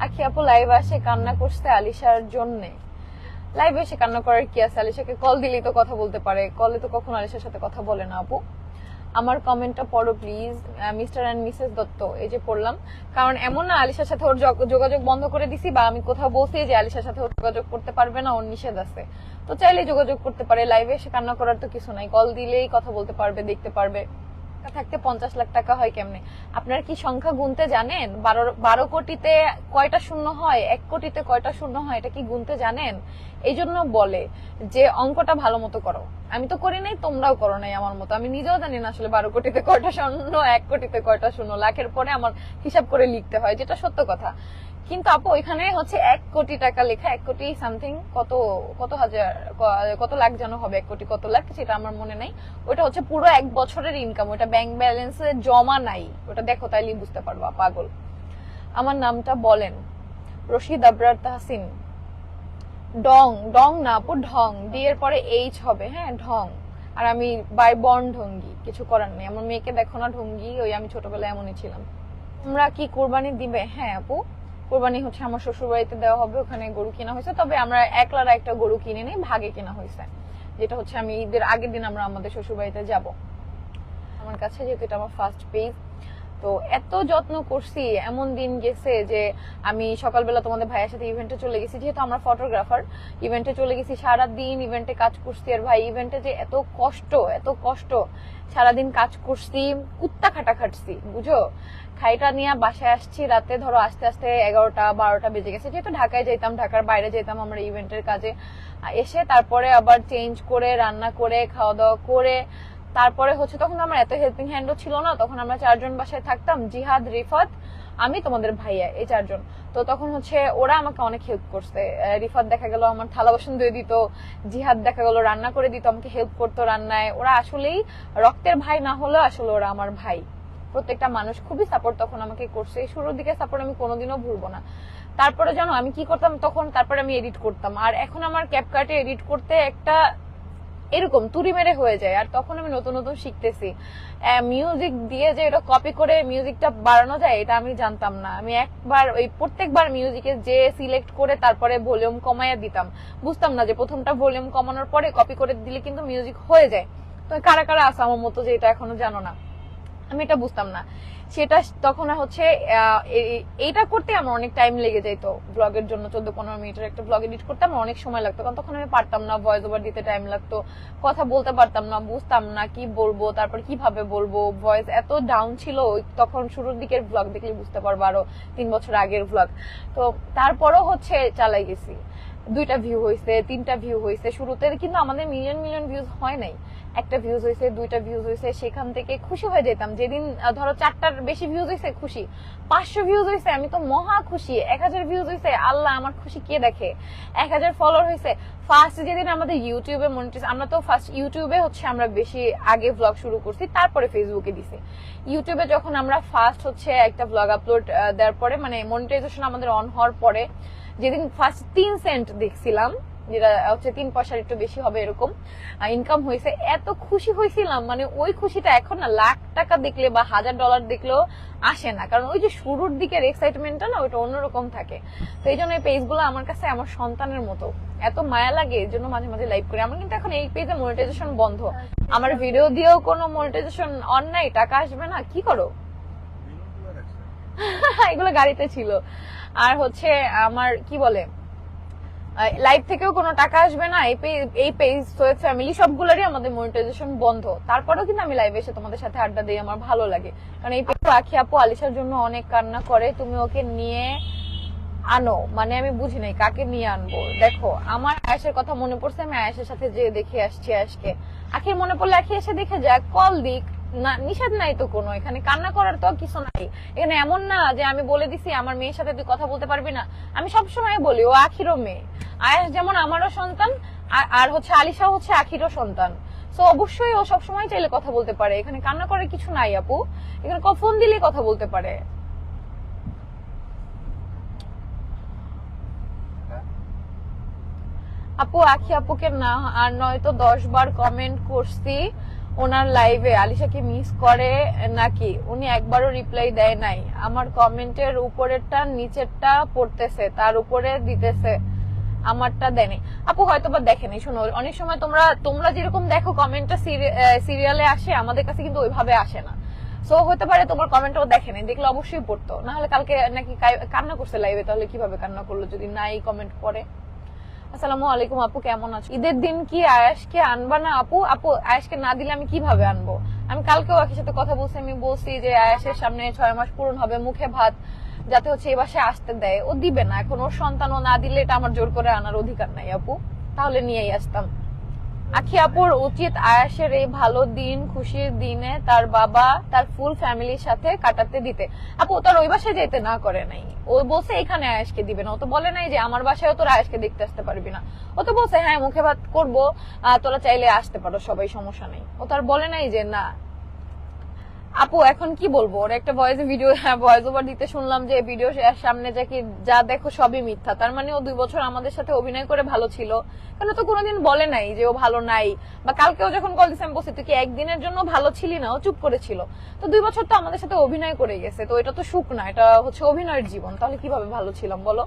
আখি আপু লাইভ আসে কান্না করছে আলিশার জন্যে। লাইভে এসে কান্না করার কি আছে? আলিশাকে কল দিলেই তো কথা বলতে পারে। কলে তো কখনো আলিশার সাথে কথা বলে না আপু। আমার কমেন্টটা পড়ো please Mr and Mrs Dutta. এই যে পড়লাম। কারণ এমন না আলিশার সাথে ওর যোগ- যোগাযোগ বন্ধ করে দিছি বা আমি কোথাও বলছি যে আলিশার সাথে ওর যোগাযোগ করতে পারবে না, ওর নিষেধ আছে। তো চাইলে যোগাযোগ করতে পারে। লাইভে এসে কান্না করার তো কিছু নাই। কল দিলেই কথা বলতে পারবে, দেখতে পারবে। টাকা থাকতে পঞ্চাশ লাখ টাকা হয় কেমনে? আপনারা কি সংখ্যা গুনতে জানেন? বারো বারো কোটিতে কয়টা শূন্য হয়? এক কোটিতে কয়টা শূন্য হয়? এটা কি গুনতে জানেন? এই জন্য বলে যে অঙ্কটা ভালো মতো করো। আমি তো করি নাই, তোমরাও করো নাই আমার মতো। আমি নিজেও জানি না আসলে বারো কোটিতে কয়টা শূন্য, এক কোটিতে কয়টা শূন্য। লাখের পরে আমার হিসাব করে লিখতে হয়, যেটা সত্য কথা। কিন্তু আপু ওইখানে হচ্ছে এক কোটি টাকা লেখা, এক কোটি সামথিং কত কত হাজার কত লাখ যেন হবে, এক কোটি কত লাখ, সেটা আমার মনে নাই। ওটা হচ্ছে পুরো এক বছরের ইনকাম ওটা ব্যাংক ব্যালেন্সে জমা নাই। ওটা দেখো, তাইলেই বুঝতে পারবা, পাগল। আমার নামটা বলেন, রশিদ আবরার তাহসিন। ডং ডং না আপু, ঢং। এর পরে এইচ হবে হ্যাঁ ঢং। আর আমি বাই বর্ন ঢঙ্গি, কিছু করার নেই। আমার মেয়েকে দেখো না ঢঙ্গি, ওই আমি ছোটবেলায় এমনই ছিলাম। আমরা কি কোরবানি দিবে? হ্যাঁ আপু। কোরবানি হচ্ছে আমার শ্বশুর বাড়িতে দেওয়া হবে, ওখানে গরু কেনা হয়েছে। তবে আমরা একলার একটা গরু কিনে নেই, ভাগে কেনা হয়েছে। যেটা হচ্ছে আমি ঈদের আগের দিন আমরা আমাদের শ্বশুর বাড়িতে যাব। আমার কাছে যেহেতু এটা আমার ফার্স্ট পেজ তো এত যত্ন করছি, এমন দিন গেছে যে আমি সকালবেলা তোমাদের ভাইয়ের সাথে ইভেন্টে চলে গেছি, যেহেতু আমরা ফটোগ্রাফার ইভেন্টে চলে গেছি সারা দিন ইভেন্টে কাজ করছি। আর ভাই ইভেন্টে যে এত কষ্ট এত কষ্ট, সারাদিন কাজ করছি, কুত্তা খাটা খাটছি, বুঝো? খাইটা নিয়ে বাসায় আসছি, রাতে ধরো আস্তে আস্তে এগারোটা, বারোটা বেজে গেছে। যেহেতু ঢাকায় যেতাম ঢাকার বাইরে যেতাম আমরা ইভেন্টের কাজে। এসে তারপরে আবার চেঞ্জ করে, রান্না করে, খাওয়া দাওয়া করে তারপরে হচ্ছে তখন আমার এত হেল্পিং হ্যান্ডও ছিল না, তখন আমরা চারজন বাসায় থাকতাম, জিহাদ, রিফাত, আমি, তোমাদের ভাইয়া, এই চারজন। তো তখন হচ্ছে ওরা আমাকে অনেক হেল্প করছে। রিফাত দেখা গেল আমার থালা বাসন ধুয়ে দিত, জিহাদ দেখা গেল রান্না করে দিত, আমাকে হেল্প করতো রান্নায়। ওরা আসলেই রক্তের ভাই না হলেও আসলে ওরা আমার ভাই। প্রত্যেকটা মানুষ খুবই সাপোর্ট তখন আমাকে করছে। শুরুর দিকে সাপোর্ট আমি কোনোদিনও ভুলবো না। তারপরে জানো আমি কি করতাম? তখন তারপরে আমি এডিট করতাম। আর এখন আমার ক্যাপকাটে এডিট করতে একটা এরকম তুড়ি মেরে হয়ে যায়। আর তখন আমি নতুন নতুন শিখতেছি। মিউজিক দিয়ে যে এটা কপি করে মিউজিকটা বাড়ানো যায়, এটা আমি জানতাম না। আমি একবার, ওই প্রত্যেকবার মিউজিকে যে সিলেক্ট করে তারপরে ভলিউম কমাইয়া দিতাম। বুঝতাম না যে প্রথমটা ভলিউম কমানোর পরে কপি করে দিলে কিন্তু মিউজিক হয়ে যায়। তো কারা কারা আছে আমার মতো যে এটা এখনও জানো না? আমি এটা বুঝতাম না। সেটা তখন হচ্ছে এই- এইটা করতে আমার অনেক টাইম লেগে যেত ব্লগের জন্য। চোদ্দ, পনেরো মিনিটের একটা ব্লগ এডিট করতে আমার অনেক সময় লাগতো। কারণ তখন আমি পারতাম না ভয়েস ওভার দিতে টাইম লাগতো, কথা বলতে পারতাম না, বুঝতাম না কি বলব, তারপর কীভাবে বলব। ভয়েস এত ডাউন ছিল তখন শুরুর দিকের ব্লগ দেখলে বুঝতে পারব আরও তিন বছর আগের ব্লগ তো তারপরও হচ্ছে চালাই গেছি। দুইটা ভিউ হয়েছে তিনটা ভিউ হয়েছে শুরুতে কিন্তু আমাদের মিলিয়ন মিলিয়ন ভিউজ হয় নাই। একটা ভিউজ হয়েছে দুইটা ভিউজ হয়েছে সেখান থেকে খুশি হয়ে যেতাম। যেদিন ধরো চারটার বেশি ভিউজ হয়েছে খুশি। পাঁচশো ভিউজ হয়েছে আমি তো মহা খুশি। এক হাজার ভিউজ হয়েছে আল্লাহ, আমার খুশি কে দেখে? এক হাজার ফলোয়ার হয়েছে ফার্স্ট যেদিন আমাদের ইউটিউবে মনিটাইজ আমরা তো ফার্স্ট ইউটিউবে হচ্ছে আমরা বেশি আগে ব্লগ শুরু করছি, তারপরে ফেসবুকে দিছি। ইউটিউবে যখন আমরা ফার্স্ট হচ্ছে একটা ব্লগ আপলোড দেওয়ার পরে মানে মনিটাইজেশন আমাদের অন হওয়ার পরে যেদিন ফার্স্ট তিন সেন্ট দেখছিলাম যেটা হচ্ছে তিন পয়সার একটু বেশি হবে এরকম ইনকাম হয়েছে এত খুশি হয়েছিলাম মানে ওই খুশিটা এখন না লাখ টাকা দেখলে বা হাজার ডলার দেখলেও আসে না। কারণ ওই যে শুরুর দিকের এক্সাইটমেন্টটা না ওইটা অন্যরকম থাকে। তো এই জন্য এই পেজগুলো আমার কাছে আমার সন্তানের মতো। এত মায়া লাগে এর জন্য মাঝে মাঝে লাইভ করি। আমার কিন্তু এখন এই পেজে মনিটাইজেশন বন্ধ। আমার ভিডিও দিয়েও কোনো মনিটাইজেশন অন নাই টাকা আসবে না কি করো? এগুলো গাড়িতে ছিল। আর হচ্ছে আমার, কি বলে লাইভ থেকেও কোনো টাকা আসবে না, এই পেজ সোয়েব ফ্যামিলি সবগুলোরই আমাদের মনিটাইজেশন বন্ধ। তারপরেও কিন্তু আমি লাইভে এসে তোমাদের সাথে আড্ডা দিই, আমার ভালো লাগে। কারণ এই পেজ আখি আপু, আলিশার জন্য অনেক কান্না করে, তুমি ওকে নিয়ে আনো। মানে আমি বুঝি নাই, কাকে নিয়ে আনব? দেখো, আমার আয়েশের কথা মনে পড়ছে, আমি আয়েশের সাথে যে দেখে আসছি আজকে আখির মনে পড়লে আখি এসে দেখে যাক কল দিক নিষেধ নাই তো কোনো। এখানে কান্না করার তো কিছু নাই। এখানে এমন না যে আমি বলে দিছি, আমার মেয়ের সাথে তুই কথা বলতে পারবি না। আমি সব সময় বলি, ও আখিরও মেয়ে। আয়েশ যেমন আমারও সন্তান, আর- হচ্ছে আলিশা হচ্ছে আখিরও সন্তান। তো অবশ্যই ও সবসময় চাইলে কথা বলতে পারে। এখানে কান্না করার কিছু নাই, আপু। এখানে ফোন দিলেই কথা বলতে পারে। আপু, আখি আপুকে না, আর নয়তো দশ বার কমেন্ট করছি। ওনার লাইভে আলিশাকে মিস করে নাকি? উনি একবারও রিপ্লাই দেয় নাই। আমার কমেন্টের উপরেরটা নিচেরটা পড়তেছে, তার উপরে দিতেছে। আমারটা দেয়নি। আপু হয়তো বা দেখেনি, শোনো, অনেক সময় তোমরা তোমরা যেরকম দেখো কমেন্টটা সিরিয়ালে আসে, আমাদের কাছে কিন্তু ওইভাবে আসে না। সো হতে পারে তোমার কমেন্টও দেখেনি, দেখলে অবশ্যই পড়তো। না হলে কালকে নাকি কান্না করছে লাইভে তাহলে কীভাবে কান্না করল যদি নাই কমেন্ট করে? আসসালামু আলাইকুম আপু, কেমন আছো? ঈদের দিন কি আয়াসকে আনবা না আপু? আপু আয়াসকে না দিলে আমি কীভাবে আনব? আমি কালকেও একই সাথে কথা বলছি, আমি বলছি যে আয়াসের সামনে ছয় মাস পূরণ হবে, মুখে ভাত যাতে হচ্ছে এই বাসায় আসতে দেয়। ও দিবে না, এখন ওর সন্তানও না দিলে এটা আমার জোর করে আনার অধিকার নাই আপু। তাহলে নিয়েই আসতাম। আখি আপুর উচিত আয়াসের এই ভালো দিন, খুশির দিনে তার বাবা, তার ফুল ফ্যামিলির সাথে কাটাতে দিতে। আপু তার ওই বাসায় যেতে না করে নাই। ও বলছে, এখানে আয়াসকে দিবে না। ও তো বলে নাই যে, আমার বাসায় তোর আয়াসকে দেখতে আসতে পারবি না। ও তো বলছে হ্যাঁ মুখে ভাত করব। তোরা চাইলে আসতে পারো, সবাই সমস্যা নেই। ও তার বলে নাই যে, না। আপু, এখন কি বলব? ওর একটা ভয়েস ভিডিও ভয়েস ওভার দিতে শুনলাম যে ভিডিও সামনে যা কি যা দেখো সবই মিথ্যা। তার মানে ও দুই বছর আমাদের সাথে অভিনয় করে ভালো ছিল। কেন তো কোনোদিন বলে নাই যে ও ভালো নাই। বা কালকেও যখন কল দিছে, আমি বলছি, তুই কি একদিনের জন্য ভালো ছিলি না? ও চুপ করেছিল। তো দুই বছর তো আমাদের সাথে অভিনয় করে গেছে। তো এটা তো সুখ না, এটা হচ্ছে অভিনয়ের জীবন। তাহলে কীভাবে ভালো ছিলাম বলো?